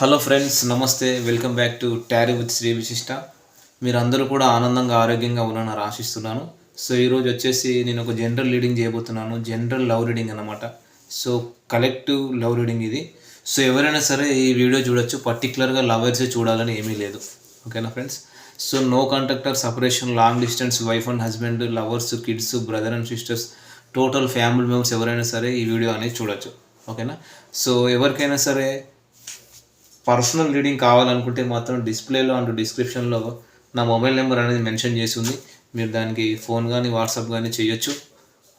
Hello friends నమస్తే. Welcome back to tarot with Shri Vishishta మీరందరూ కూడా ఆనందంగా ఆరోగ్యంగా ఉన్నారని ఆశిస్తున్నాను. సో ఈరోజు వచ్చేసి నేను ఒక జనరల్ రీడింగ్ చేయబోతున్నాను. జనరల్ లవ్ రీడింగ్ అనమాట సో కలెక్టివ్ లవ్ రీడింగ్ ఇది. సో ఎవరైనా సరే ఈ వీడియో చూడొచ్చు. పర్టికులర్గా లవర్సే చూడాలని ఏమీ లేదు. ఓకేనా friends so no contact or separation long distance wife and husband lovers kids brother and sisters total family members ఎవరైనా సరే ఈ వీడియో అనేది చూడొచ్చు. ఓకేనా సో ఎవరికైనా సరే పర్సనల్ రీడింగ్ కావాలనుకుంటే మాత్రం డిస్ప్లేలో అండ్ డిస్క్రిప్షన్లో నా మొబైల్ నెంబర్ అనేది మెన్షన్ చేసి ఉంది. మీరు దానికి ఫోన్ కానీ వాట్సాప్ కానీ చేయొచ్చు.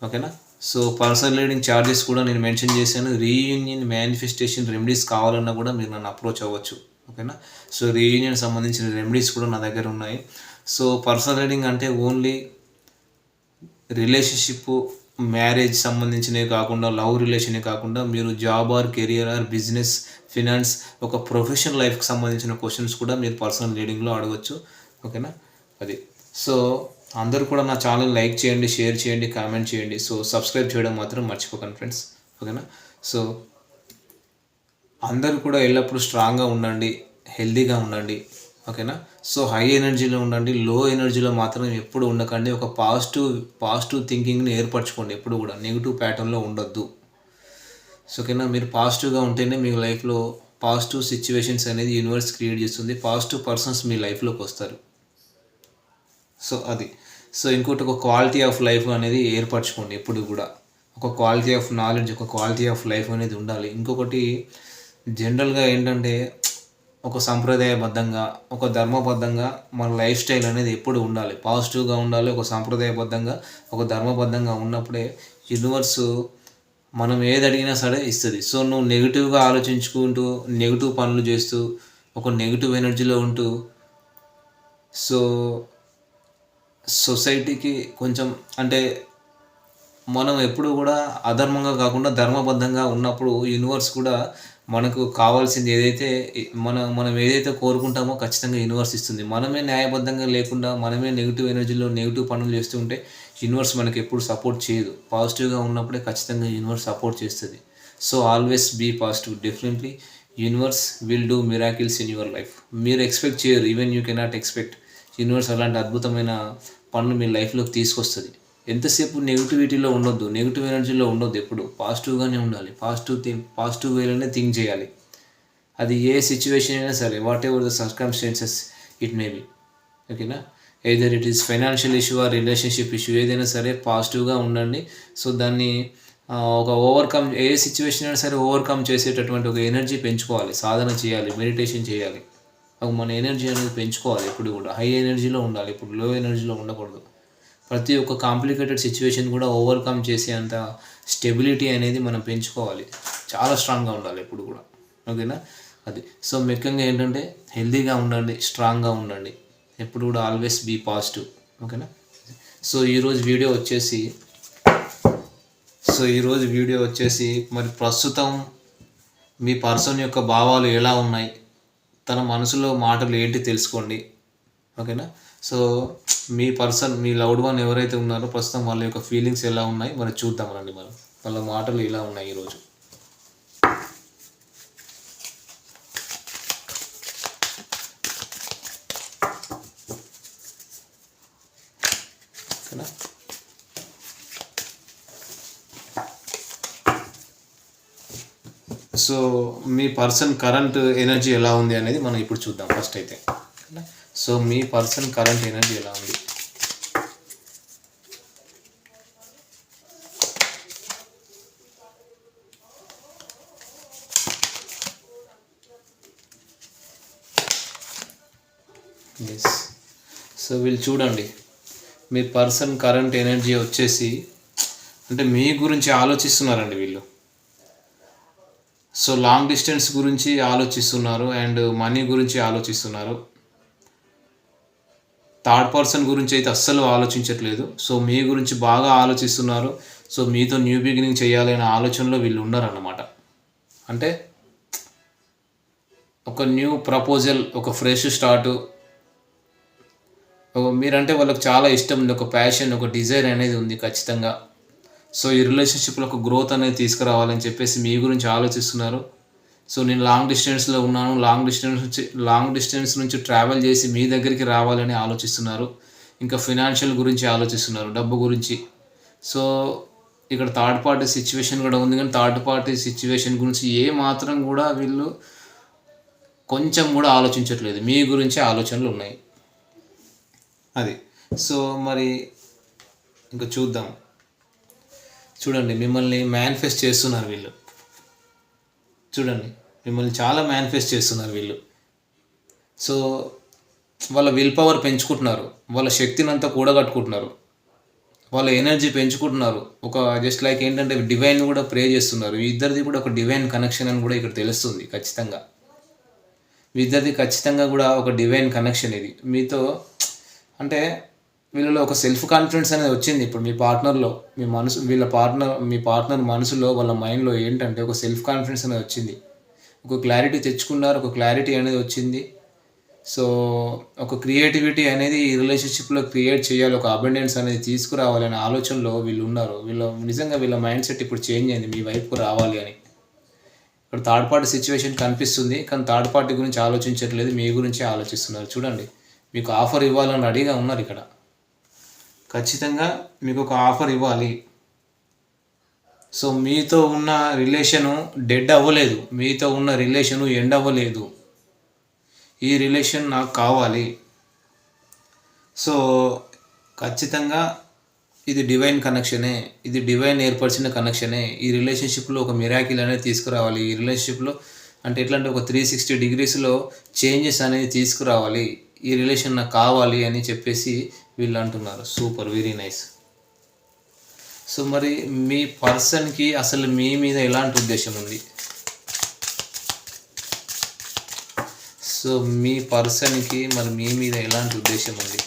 ఓకేనా? సో పర్సనల్ రీడింగ్ ఛార్జెస్ కూడా నేను మెన్షన్ చేశాను. రీయూనియన్ మేనిఫెస్టేషన్ రెమెడీస్ కావాలన్నా కూడా మీరు నన్ను అప్రోచ్ అవ్వచ్చు. ఓకేనా? సో రీయూనియన్ సంబంధించిన రెమెడీస్ కూడా నా దగ్గర ఉన్నాయి. సో పర్సనల్ రీడింగ్ అంటే ఓన్లీ రిలేషన్షిప్ మ్యారేజ్ సంబంధించినవి కాకుండా లవ్ రిలేషనే కాకుండా మీరు job or career or business finance ఒక ప్రొఫెషనల్ లైఫ్కి సంబంధించిన క్వశ్చన్స్ కూడా మీరు పర్సనల్ రీడింగ్లో అడగచ్చు. ఓకేనా అది. సో అందరూ కూడా నా ఛానల్ లైక్ చేయండి షేర్ చేయండి కామెంట్ చేయండి. సో సబ్స్క్రైబ్ చేయడం మాత్రం మర్చిపోకండి ఫ్రెండ్స్ ఓకేనా సో అందరూ కూడా ఎల్లప్పుడూ స్ట్రాంగ్గా ఉండండి హెల్దీగా ఉండండి. ఓకేనా? సో హై ఎనర్జీలో ఉండండి లో ఎనర్జీలో మాత్రం ఎప్పుడు ఉండకండి. ఒక పాజిటివ్ పాజిటివ్ థింకింగ్ని ఏర్పరచుకోండి ఎప్పుడు కూడా. నెగిటివ్ ప్యాటర్న్లో ఉండొద్దు. సో ఓకేనా? మీరు పాజిటివ్గా ఉంటేనే మీ లైఫ్లో పాజిటివ్ సిచ్యువేషన్స్ అనేది యూనివర్స్ క్రియేట్ చేస్తుంది. పాజిటివ్ పర్సన్స్ మీ లైఫ్లోకి వస్తారు. సో అది. సో ఇంకోటి ఒక క్వాలిటీ ఆఫ్ లైఫ్ అనేది ఏర్పరచుకోండి ఎప్పుడు కూడా. ఒక క్వాలిటీ ఆఫ్ నాలెడ్జ్ ఒక క్వాలిటీ ఆఫ్ లైఫ్ అనేది ఉండాలి. ఇంకొకటి జనరల్గా ఏంటంటే ఒక సంప్రదాయబద్ధంగా ఒక ధర్మబద్ధంగా మన లైఫ్ స్టైల్ అనేది ఎప్పుడు ఉండాలి. పాజిటివ్గా ఉండాలి ఒక సాంప్రదాయబద్ధంగా ఒక ధర్మబద్ధంగా ఉన్నప్పుడే యూనివర్స్ మనం ఏది అడిగినా సరే ఇస్తుంది. సో నువ్వు నెగిటివ్గా ఆలోచించుకుంటూ నెగిటివ్ పనులు చేస్తూ ఒక నెగిటివ్ ఎనర్జీలో ఉంటూ సో సొసైటీకి కొంచెం అంటే మనం ఎప్పుడు కూడా అధర్మంగా కాకుండా ధర్మబద్ధంగా ఉన్నప్పుడు యూనివర్స్ కూడా మనకు కావాల్సింది ఏదైతే మన మనం ఏదైతే కోరుకుంటామో ఖచ్చితంగా యూనివర్స్ ఇస్తుంది. మనమే న్యాయబద్ధంగా లేకుండా మనమే నెగిటివ్ ఎనర్జీలో నెగిటివ్ పనులు చేస్తుంటే యూనివర్స్ మనకి ఎప్పుడు సపోర్ట్ చేయదు. పాజిటివ్గా ఉన్నప్పుడే ఖచ్చితంగా యూనివర్స్ సపోర్ట్ చేస్తుంది. So always be positive definitely universe will do miracles in your life మీరు ఎక్స్పెక్ట్ చేయరు. Even you cannot expect universe అలాంటి అద్భుతమైన పనులు మీ లైఫ్లోకి తీసుకొస్తుంది. ఎంతసేపు నెగిటివిటీలో ఉండొద్దు నెగిటివ్ ఎనర్జీలో ఉండొద్దు ఎప్పుడు? పాజిటివ్గానే ఉండాలి. పాజిటివ్ థింక్ పాజిటివ్ వేలోనే థింక్ చేయాలి. అది ఏ సిచ్యువేషన్ అయినా సరే whatever the circumstances it may be ఓకేనా? Either it is financial issue ఆ రిలేషన్షిప్ ఇష్యూ ఏదైనా సరే పాజిటివ్గా ఉండండి. సో దాన్ని ఒక ఓవర్కమ్ ఏ సిచ్యువేషన్ అయినా సరే ఓవర్కమ్ చేసేటటువంటి ఒక ఎనర్జీ పెంచుకోవాలి. సాధన చేయాలి మెడిటేషన్ చేయాలి. మన ఎనర్జీ అనేది పెంచుకోవాలి ఎప్పుడు కూడా. హై ఎనర్జీలో ఉండాలి ఇప్పుడు లో ఎనర్జీలో ఉండకూడదు. ప్రతి ఒక్క కాంప్లికేటెడ్ సిచ్యువేషన్ కూడా ఓవర్కమ్ చేసే అంత స్టెబిలిటీ అనేది మనం పెంచుకోవాలి. చాలా స్ట్రాంగ్గా ఉండాలి ఎప్పుడు కూడా. ఓకేనా అది. సో ముఖ్యంగా ఏంటంటే హెల్తీగా ఉండండి స్ట్రాంగ్గా ఉండండి. ఎప్పుడు కూడా ఆల్వేస్ బీ పాజిటివ్ ఓకేనా సో ఈరోజు వీడియో వచ్చేసి సో ఈరోజు వీడియో వచ్చేసి మరి ప్రస్తుతం మీ పర్సన్ యొక్క భావాలు ఎలా ఉన్నాయి? తన మనసులో మాటలు ఏంటి తెలుసుకోండి. ఓకేనా సో మీ పర్సన్ మీ లవ్డ్ వన్ ఎవరైతే ఉన్నారో ప్రస్తుతం వాళ్ళ యొక్క ఫీలింగ్స్ ఎలా ఉన్నాయి? మరి చూద్దాం రండి మనం వాళ్ళ మాటలు ఇలా ఉన్నాయి ఈరోజు. ఓకేనా సో మీ పర్సన్ కరెంట్ ఎనర్జీ ఎలా ఉంది అనేది మనం ఇప్పుడు చూద్దాం ఫస్ట్ అయితే. సో మీ పర్సన్ కరెంట్ ఎనర్జీ ఎలా ఉంది? ఎస్ సో వీళ్ళు చూడండి. మీ పర్సన్ కరెంట్ ఎనర్జీ వచ్చేసి అంటే మీ గురించి ఆలోచిస్తున్నారండి వీళ్ళు. సో లాంగ్ డిస్టెన్స్ గురించి ఆలోచిస్తున్నారు అండ్ మనీ గురించి ఆలోచిస్తున్నారు. థర్డ్ పర్సన్ గురించి అయితే అస్సలు ఆలోచించట్లేదు. సో మీ గురించి బాగా ఆలోచిస్తున్నారు. సో మీతో న్యూ బిగినింగ్ చేయాలి అనే ఆలోచనలో వీళ్ళు ఉన్నారన్నమాట. అంటే ఒక న్యూ ప్రపోజల్ ఒక ఫ్రెష్ స్టార్ట్. మీరంటే వాళ్ళకి చాలా ఇష్టం ఉంది. ఒక ప్యాషన్ ఒక డిజైర్ అనేది ఉంది ఖచ్చితంగా. సో ఈ రిలేషన్షిప్లో ఒక గ్రోత్ అనేది తీసుకురావాలని చెప్పేసి మీ గురించి ఆలోచిస్తున్నారు. సో నేను లాంగ్ డిస్టెన్స్లో ఉన్నాను. లాంగ్ డిస్టెన్స్ నుంచి లాంగ్ డిస్టెన్స్ నుంచి ట్రావెల్ చేసి మీ దగ్గరికి రావాలని ఆలోచిస్తున్నారు. ఇంకా ఫినాన్షియల్ గురించి ఆలోచిస్తున్నారు డబ్బు గురించి. సో ఇక్కడ థర్డ్ పార్టీ సిచ్యువేషన్ కూడా ఉంది కానీ థర్డ్ పార్టీ సిచ్యువేషన్ గురించి ఏ మాత్రం కూడా వీళ్ళు కొంచెం కూడా ఆలోచించట్లేదు. మీ గురించి ఆలోచనలు ఉన్నాయి. అది. సో మరి ఇంకా చూద్దాం. చూడండి మిమ్మల్ని మేనిఫెస్ట్ చేస్తున్నారు వీళ్ళు. చూడండి. మిమ్మల్ని చాలా మేనిఫెస్ట్ చేస్తున్నారు వీళ్ళు. సో వాళ్ళ విల్ పవర్ పెంచుకుంటున్నారు. వాళ్ళ శక్తిని అంతా కూడగట్టుకుంటున్నారు. వాళ్ళ ఎనర్జీ పెంచుకుంటున్నారు. ఒక జస్ట్ లైక్ ఏంటంటే డివైన్ కూడా ప్రే చేస్తున్నారు. ఇద్దరిది కూడా ఒక డివైన్ కనెక్షన్ అని కూడా ఇక్కడ తెలుస్తుంది ఖచ్చితంగా. మీ ఇద్దరిది ఖచ్చితంగా కూడా ఒక డివైన్ కనెక్షన్ ఇది. మీతో అంటే వీళ్ళలో ఒక సెల్ఫ్ కాన్ఫిడెన్స్ అనేది వచ్చింది ఇప్పుడు మీ పార్ట్నర్లో మీ మనసు వీళ్ళ పార్ట్నర్ మీ పార్ట్నర్ మనసులో వాళ్ళ మైండ్లో ఏంటంటే ఒక సెల్ఫ్ కాన్ఫిడెన్స్ అనేది వచ్చింది. ఒక క్లారిటీ తెచ్చుకున్నారు ఒక క్లారిటీ అనేది వచ్చింది. సో ఒక క్రియేటివిటీ అనేది ఈ రిలేషన్షిప్లో క్రియేట్ చేయాలి ఒక అబెండెన్స్ అనేది తీసుకురావాలనే ఆలోచనలో వీళ్ళు ఉన్నారు. వీళ్ళ నిజంగా వీళ్ళ మైండ్ సెట్ ఇప్పుడు చేంజ్ అయింది మీ వైపుకు రావాలి అని. ఇక్కడ థర్డ్ పార్టీ సిచ్యువేషన్ కనిపిస్తుంది కానీ థర్డ్ పార్టీ గురించి ఆలోచించట్లేదు మీ గురించి ఆలోచిస్తున్నారు. చూడండి మీకు ఆఫర్ ఇవ్వాలని రెడీగా ఉన్నారు ఇక్కడ. ఖచ్చితంగా మీకు ఒక ఆఫర్ ఇవ్వాలి. సో మీతో ఉన్న రిలేషను డెడ్ అవ్వలేదు. మీతో ఉన్న రిలేషను ఎండ్ అవ్వలేదు. ఈ రిలేషన్ నాకు కావాలి. సో ఖచ్చితంగా ఇది డివైన్ కనెక్షనే ఇది డివైన్ ఏర్పరిచిన కనెక్షనే. ఈ రిలేషన్షిప్లో ఒక మిరాకిల్ అనేది తీసుకురావాలి. ఈ రిలేషన్షిప్లో అంటే ఎట్లా అంటే ఒక త్రీ సిక్స్టీ డిగ్రీస్లో చేంజెస్ అనేది తీసుకురావాలి. ఈ రిలేషన్ నాకు కావాలి అని చెప్పేసి వీళ్ళు అంటున్నారు. Super very nice. సో మరి మీ పర్సన్కి అసలు మీ మీద ఎలాంటి ఉద్దేశం ఉంది? సో మీ పర్సన్కి మరి మీ మీద ఎలాంటి ఉద్దేశం ఉంది?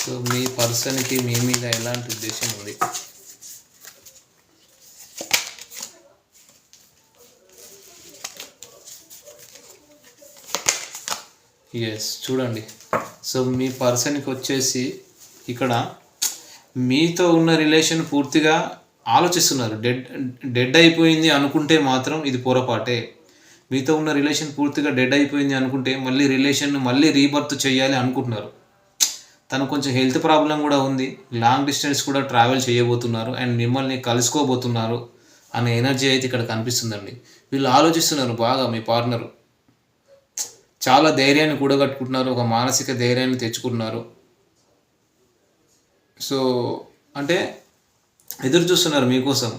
సో మీ పర్సన్కి మీ మీద ఎలాంటి ఉద్దేశం ఉంది? ఎస్ చూడండి. సో మీ పర్సన్కి వచ్చేసి ఇక్కడ మీతో ఉన్న రిలేషన్ పూర్తిగా ఆలోచిస్తున్నారు. డెడ్ డెడ్ అయిపోయింది అనుకుంటే మాత్రం ఇది పొరపాటే. మీతో ఉన్న రిలేషన్ పూర్తిగా డెడ్ అయిపోయింది అనుకుంటే మళ్ళీ రిలేషన్ మళ్ళీ రీబర్త్ చేయాలి అనుకుంటున్నారు. తను కొంచెం హెల్త్ ప్రాబ్లం కూడా ఉంది. లాంగ్ డిస్టెన్స్ కూడా ట్రావెల్ చేయబోతున్నారు అండ్ మిమ్మల్ని కలుసుకోబోతున్నారు అనే ఎనర్జీ అయితే ఇక్కడ కనిపిస్తుందండి. వీళ్ళు ఆలోచిస్తున్నారు బాగా మీ పార్ట్నరు. చాలా ధైర్యాన్ని కూడగట్టుకుంటున్నారు ఒక మానసిక ధైర్యాన్ని తెచ్చుకుంటున్నారు. సో అంటే ఎదురు చూస్తున్నారు మీకోసం.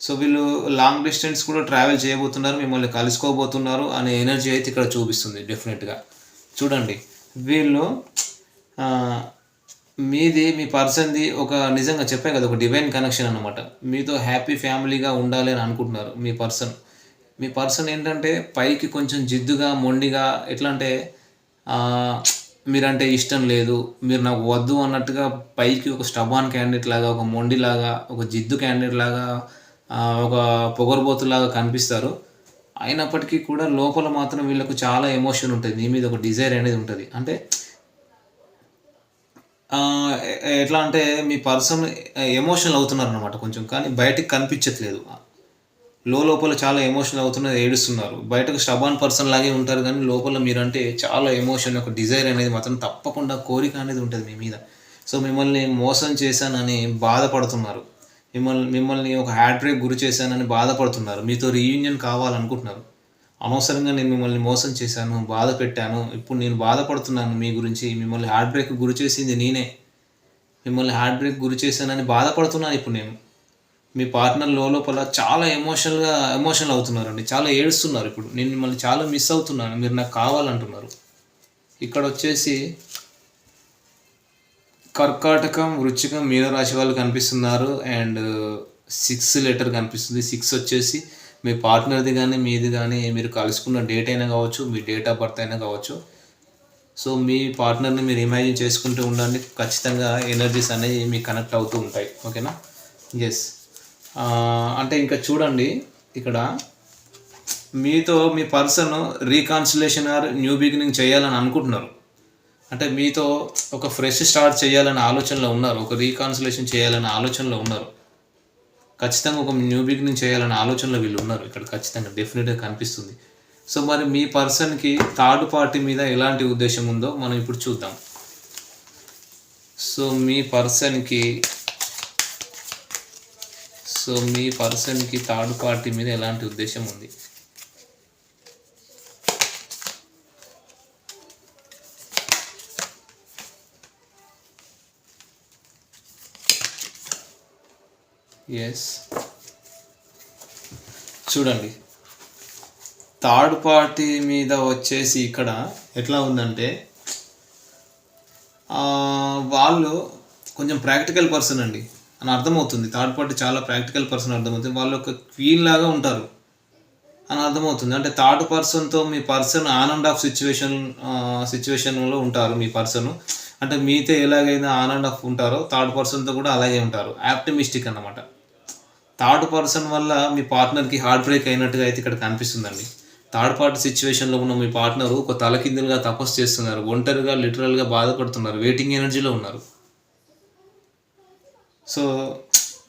సో వీళ్ళు లాంగ్ డిస్టెన్స్ కూడా ట్రావెల్ చేయబోతున్నారు మిమ్మల్ని కలుసుకోబోతున్నారు అనే ఎనర్జీ అయితే ఇక్కడ చూపిస్తుంది డెఫినెట్గా చూడండి వీళ్ళు మీది మీ పర్సన్ది ఒక నిజంగా చెప్పే కదా ఒక డివైన్ కనెక్షన్ అనమాట మీతో హ్యాపీ ఫ్యామిలీగా ఉండాలి అని అనుకుంటున్నారు మీ పర్సన్ మీ పర్సన్ ఏంటంటే పైకి కొంచెం జిద్దుగా మొండిగా ఎట్లా అంటే మీరంటే ఇష్టం లేదు మీరు నాకు వద్దు అన్నట్టుగా పైకి ఒక స్టబాన్ క్యాండిడేట్ లాగా ఒక మొండి లాగా ఒక జిద్దు క్యాండిడేట్ లాగా ఒక పొగరబోతులాగా కనిపిస్తారు. అయినప్పటికీ కూడా లోపల మాత్రం వీళ్ళకు చాలా ఎమోషన్ ఉంటుంది మీ మీద ఒక డిజైర్ అనేది ఉంటుంది. అంటే ఎట్లా అంటే మీ పర్సన్ ఎమోషనల్ అవుతున్నారు అనమాట కొంచెం కానీ బయటికి కనిపించట్లేదు. లోపల చాలా ఎమోషనల్ అవుతున్నారు ఏడుస్తున్నారు. బయటకు స్టబాన్ పర్సన్ లాగే ఉంటారు కానీ లోపల మీరంటే చాలా ఎమోషన్ ఒక డిజైర్ అనేది మాత్రం తప్పకుండా కోరిక అనేది ఉంటుంది మీ మీద. సో మిమ్మల్ని మోసం చేశానని బాధపడుతున్నారు. మిమ్మల్ని మిమ్మల్ని ఒక హ్యాడ్ బ్రేక్ గురి చేశానని బాధపడుతున్నారు. మీతో రీయూనియన్ కావాలనుకుంటున్నారు. అనవసరంగా నేను మిమ్మల్ని మోసం చేశాను బాధ పెట్టాను ఇప్పుడు నేను బాధపడుతున్నాను మీ గురించి మిమ్మల్ని హార్ట్ బ్రేక్ గురి చేసింది నేనే. మిమ్మల్ని హార్ట్ బ్రేక్ గురి చేశానని బాధపడుతున్నాను ఇప్పుడు నేను. మీ పార్ట్నర్ లోపల చాలా ఎమోషనల్గా ఎమోషనల్ అవుతున్నారండి. చాలా ఏడుస్తున్నారు ఇప్పుడు. నేను మిమ్మల్ని చాలా మిస్ అవుతున్నాను. మీరు నాకు కావాలంటున్నారు. ఇక్కడ వచ్చేసి కర్కాటకం వృచ్చికం మీనరాశి వాళ్ళు కనిపిస్తున్నారు. అండ్ సిక్స్ లెటర్ కనిపిస్తుంది. సిక్స్ వచ్చేసి మీ పార్ట్నర్ది కానీ మీది కానీ మీరు కలుసుకున్న డేట్ అయినా కావచ్చు మీ డేట్ ఆఫ్ బర్త్ అయినా కావచ్చు. సో మీ పార్ట్నర్ని మీరు ఇమాజిన్ చేసుకుంటూ ఉండండి. ఖచ్చితంగా ఎనర్జీస్ అనేవి మీకు కనెక్ట్ అవుతూ ఉంటాయి. ఓకేనా ఎస్ అంటే ఇంకా చూడండి ఇక్కడ. మీతో మీ person reconciliation or new beginning చేయాలని అనుకుంటున్నారు. అంటే మీతో ఒక ఫ్రెష్ స్టార్ట్ చేయాలనే ఆలోచనలో ఉన్నారు ఒక రీకాన్సిలేషన్ చేయాలనే ఆలోచనలో ఉన్నారు. ఖచ్చితంగా ఒక న్యూ బిగినింగ్ చేయాలనే ఆలోచనలో వీళ్ళు ఉన్నారు. ఇక్కడ ఖచ్చితంగా డెఫినెట్గా కనిపిస్తుంది. సో మరి మీ పర్సన్కి థర్డ్ పార్టీ మీద ఎలాంటి ఉద్దేశం ఉందో మనం ఇప్పుడు చూద్దాం. సో మీ పర్సన్కి సో మీ పర్సన్కి థర్డ్ పార్టీ మీద ఎలాంటి ఉద్దేశం ఉంది? ఎస్ చూడండి. థర్డ్ పార్టీ మీద వచ్చేసి ఇక్కడ ఎట్లా ఉందంటే వాళ్ళు కొంచెం ప్రాక్టికల్ పర్సన్ అండి. అని అర్థమవుతుంది. థర్డ్ పార్టీ చాలా ప్రాక్టికల్ పర్సన్ అర్థమవుతుంది. వాళ్ళు ఒక క్వీన్ లాగా ఉంటారు అని అర్థమవుతుంది. అంటే థర్డ్ పర్సన్తో మీ person on and off situation సిచ్యువేషన్లో ఉంటారు మీ పర్సన్ అంటే మీతో ఎలాగైనా ఆన్ అండ్ ఆఫ్ ఉంటారో థర్డ్ పర్సన్తో కూడా అలాగే ఉంటారు. ఆప్టిమిస్టిక్ అన్నమాట. థర్డ్ పర్సన్ వల్ల మీ పార్ట్నర్కి హార్ట్ బ్రేక్ అయినట్టుగా అయితే ఇక్కడ కనిపిస్తుందండి. థర్డ్ పార్టీ సిచ్యువేషన్లో ఉన్న మీ పార్ట్నర్ ఒక తలకిందులుగా తపస్సు చేస్తున్నారు. ఒంటరిగా లిటరల్గా బాధపడుతున్నారు. వెయిటింగ్ ఎనర్జీలో ఉన్నారు. సో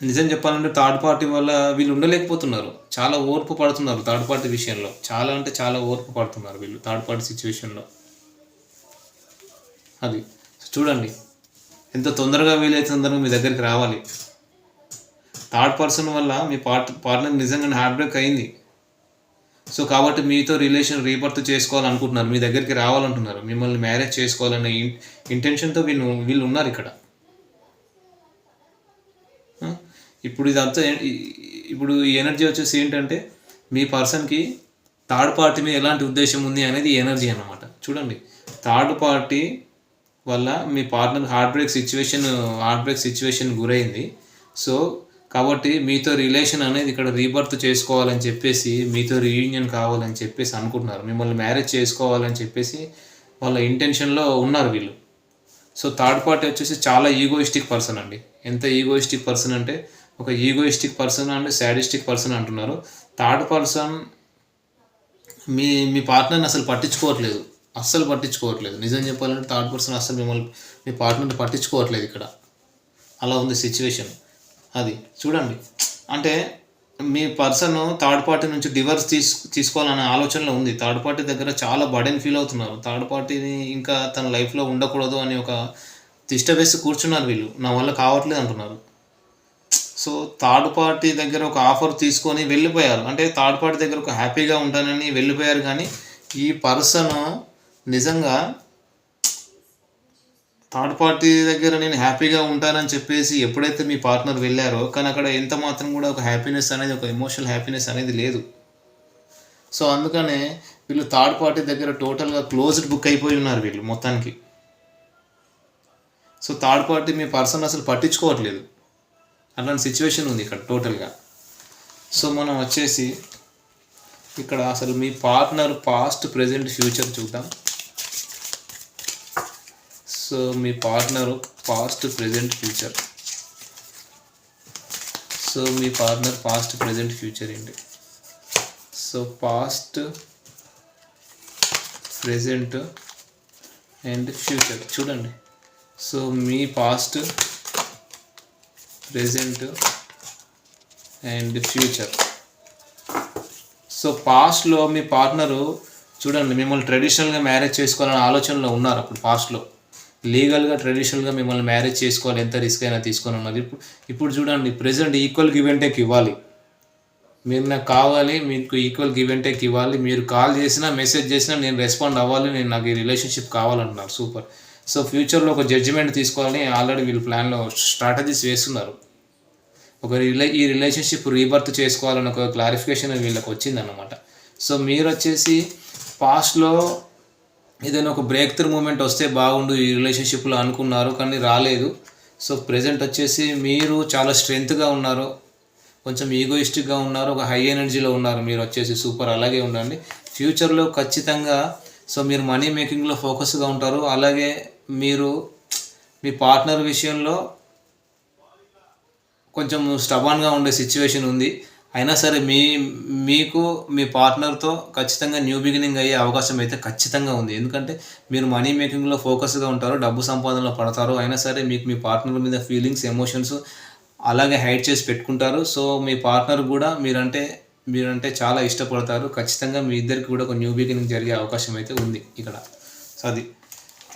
నిజం చెప్పాలంటే థర్డ్ పార్టీ వల్ల వీళ్ళు ఉండలేకపోతున్నారు. చాలా ఓర్పు పడుతున్నారు థర్డ్ పార్టీ విషయంలో. చాలా అంటే చాలా ఓర్పు పడుతున్నారు వీళ్ళు థర్డ్ పార్టీ సిచ్యువేషన్లో. అది. చూడండి. ఎంత తొందరగా వీలైతే తొందరగా మీ దగ్గరికి రావాలి. థర్డ్ పర్సన్ వల్ల మీ పార్ట్ పార్ట్నర్ నిజంగా హార్ట్ బ్రేక్ అయింది. సో కాబట్టి మీతో రిలేషన్ రీబర్త్ చేసుకోవాలనుకుంటున్నారు. మీ దగ్గరికి రావాలంటున్నారు. మిమ్మల్ని మ్యారేజ్ చేసుకోవాలనే ఇంటెన్షన్తో వీళ్ళు వీళ్ళు ఉన్నారు ఇక్కడ ఆ? ఇప్పుడు ఇదంతా ఇప్పుడు ఈ ఎనర్జీ వచ్చేసి ఏంటంటే మీ పర్సన్కి థర్డ్ పార్టీ మీద ఎలాంటి ఉద్దేశం ఉంది అనేది ఎనర్జీ అనమాట చూడండి. థర్డ్ పార్టీ వల్ల మీ partner heart break situation heart break situation గురైంది. సో కాబట్టి మీతో రిలేషన్ అనేది ఇక్కడ రీబర్త్ చేసుకోవాలని చెప్పేసి మీతో రీయూనియన్ కావాలని చెప్పేసి అనుకుంటున్నారు. మిమ్మల్ని మ్యారేజ్ చేసుకోవాలని చెప్పేసి వాళ్ళ ఇంటెన్షన్లో ఉన్నారు వీళ్ళు. సో థర్డ్ పార్టీ వచ్చేసి చాలా ఈగోయిస్టిక్ పర్సన్ అండి. ఎంత ఈగోయిస్టిక్ పర్సన్ అంటే ఒక egoistic person and sadistic person అంటున్నారు. థర్డ్ పర్సన్ మీ మీ పార్ట్నర్ని అసలు పట్టించుకోవట్లేదు. అస్సలు పట్టించుకోవట్లేదు. నిజం చెప్పాలంటే థర్డ్ పర్సన్ అసలు మిమ్మల్ని మీ పార్ట్నర్ని పట్టించుకోవట్లేదు ఇక్కడ. అలా ఉంది సిచ్యువేషన్ అది చూడండి. అంటే మీ పర్సన్ థర్డ్ పార్టీ నుంచి డివర్స్ తీసు తీసుకోవాలనే ఆలోచనలో ఉంది. థర్డ్ పార్టీ దగ్గర చాలా బర్డెన్ ఫీల్ అవుతున్నారు. థర్డ్ పార్టీని ఇంకా తన లైఫ్లో ఉండకూడదు అని ఒక తిష్ట వేసి కూర్చున్నారు వీళ్ళు. నా వల్ల కావట్లేదు అంటున్నారు. సో థర్డ్ పార్టీ దగ్గర ఒక ఆఫర్ తీసుకొని వెళ్ళిపోయారు. అంటే థర్డ్ పార్టీ దగ్గర ఒక హ్యాపీగా ఉంటానని వెళ్ళిపోయారు కానీ ఈ పర్సన్ నిజంగా థర్డ్ పార్టీ దగ్గర నేను హ్యాపీగా ఉంటానని చెప్పేసి ఎప్పుడైతే మీ పార్ట్నర్ వెళ్ళారో కానీ అక్కడ ఎంత మాత్రం కూడా ఒక హ్యాపీనెస్ అనేది ఒక ఎమోషనల్ హ్యాపీనెస్ అనేది లేదు. సో అందుకనే వీళ్ళు థర్డ్ పార్టీ దగ్గర టోటల్గా క్లోజ్డ్ బుక్ అయిపోయి ఉన్నారు వీళ్ళు మొత్తానికి. సో థర్డ్ పార్టీ మీ పర్సన్ అసలు పట్టించుకోవట్లేదు. అలాంటి సిచ్యువేషన్ ఉంది ఇక్కడ టోటల్గా సో మనం వచ్చేసి ఇక్కడ అసలు మీ పార్ట్నర్ పాస్ట్ ప్రజెంట్ ఫ్యూచర్ చూద్దాం. సో మీ partner past present future so మీ పార్ట్నర్ పాస్ట్ ప్రజెంట్ ఫ్యూచర్ ఏంటి? So past present and future చూడండి. So me past present and future. So పాస్ట్లో మీ పార్ట్నరు చూడండి మిమ్మల్ని ట్రెడిషనల్గా మ్యారేజ్ చేసుకోవాలనే ఆలోచనలో ఉన్నారు అప్పుడు పాస్ట్లో. లీగల్గా ట్రెడిషనల్గా మిమ్మల్ని మ్యారేజ్ చేసుకోవాలి ఎంత రిస్క్ అయినా తీసుకొని ఉన్నారు ఇప్పుడు ఇప్పుడు చూడండి present equal give and take ఇవ్వాలి. మీరు నాకు కావాలి మీకు ఈక్వల్ గివ్ అండ్ టేక్ ఇవ్వాలి. మీరు కాల్ చేసినా మెసేజ్ చేసినా నేను రెస్పాండ్ అవ్వాలి నేను నాకు ఈ రిలేషన్షిప్ కావాలంటున్నారు. సూపర్. సో ఫ్యూచర్లో ఒక జడ్జిమెంట్ తీసుకోవాలని ఆల్రెడీ వీళ్ళు ప్లాన్లో స్ట్రాటజీస్ వేస్తున్నారు. ఒక రిలే ఈ రిలేషన్షిప్ రీబర్త్ చేసుకోవాలని ఒక క్లారిఫికేషన్ వీళ్ళకి వచ్చిందన్నమాట. సో మీరు వచ్చేసి పాస్ట్లో ఏదైనా ఒక బ్రేక్ త్రూ మూమెంట్ వస్తే బాగుండు ఈ రిలేషన్షిప్లో అనుకున్నారు కానీ రాలేదు. సో ప్రజెంట్ వచ్చేసి మీరు చాలా స్ట్రెంగ్త్గా ఉన్నారు. కొంచెం ఈగోయిస్టిక్గా ఉన్నారు ఒక హై ఎనర్జీలో ఉన్నారు మీరు వచ్చేసి సూపర్ అలాగే ఉండండి. ఫ్యూచర్లో ఖచ్చితంగా సో మీరు మనీ మేకింగ్లో ఫోకస్గా ఉంటారు. అలాగే మీరు మీ పార్ట్నర్ విషయంలో కొంచెం స్టబాన్గా ఉండే సిచ్యువేషన్ ఉంది. అయినా సరే మీ మీకు మీ పార్ట్నర్తో ఖచ్చితంగా న్యూ బిగినింగ్ అయ్యే అవకాశం అయితే ఖచ్చితంగా ఉంది. ఎందుకంటే మీరు మనీ మేకింగ్లో ఫోకస్గా ఉంటారు డబ్బు సంపాదనలో పడతారు. అయినా సరే మీకు మీ పార్ట్నర్ మీద ఫీలింగ్స్ ఎమోషన్స్ అలాగే హైడ్ చేసి పెట్టుకుంటారు. సో మీ పార్ట్నర్ కూడా మీరంటే మీరంటే చాలా ఇష్టపడతారు. ఖచ్చితంగా మీ ఇద్దరికి కూడా ఒక న్యూ బిగినింగ్ జరిగే అవకాశం అయితే ఉంది ఇక్కడ. సో అది.